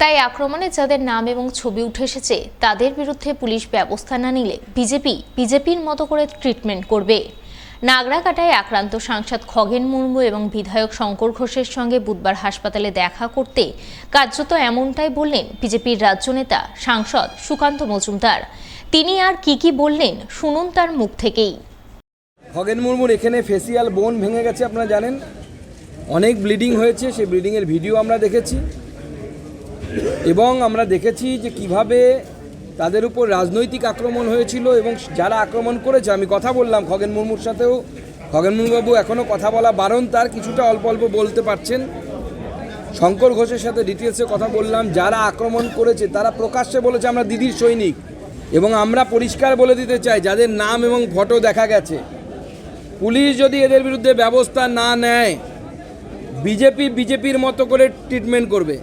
তাই আক্রমণে যাদের নাম এবং ছবি উঠে এসেছে, তাদের বিরুদ্ধে পুলিশ ব্যবস্থা না নিলে বিজেপি বিজেপির মতো করে ট্রিটমেন্ট করবে। নাগরাকাটায় আক্রান্ত সাংসদ খগেন মুর্মু এবং বিধায়ক শঙ্কর ঘোষের সঙ্গে বুধবার হাসপাতালে দেখা করতে কার্যত এমনটাই বললেন বিজেপির রাজ্য নেতা সাংসদ সুকান্ত মজুমদার। তিনি আর কি কি বললেন শুনুন তার মুখ থেকেই। খগেন মুর্মুর এখানে ফেসিয়াল বোন ভেঙে গেছে, আপনারা জানেন। অনেক ব্লিডিং হয়েছে, সেই ব্লিডিংয়ের ভিডিও আমরা দেখেছি। এবং আমরা দেখেছি যে কীভাবে তাদের উপর রাজনৈতিক আক্রমণ হয়েছিল এবং যারা আক্রমণ করেছে, আমি কথা বললাম খগেন মুর্মুর সাথেও, খগেন মুর্মুবাবু এখনও কথা বলা বারণ, তার কিছুটা অল্প অল্প বলতে পারছেন। শঙ্কর ঘোষের সাথে ডিটেলসে কথা বললাম, যারা আক্রমণ করেছে, তারা প্রকাশ্যে বলেছে আমরা দিদির সৈনিক এবং আমরা পরিষ্কার বলে দিতে চাই, যাদের নাম এবং ফটো দেখা গেছে। পুলিশ যদি এদের বিরুদ্ধে ব্যবস্থা না নেয়, বিজেপি বিজেপির মতো করে ট্রিটমেন্ট করবে।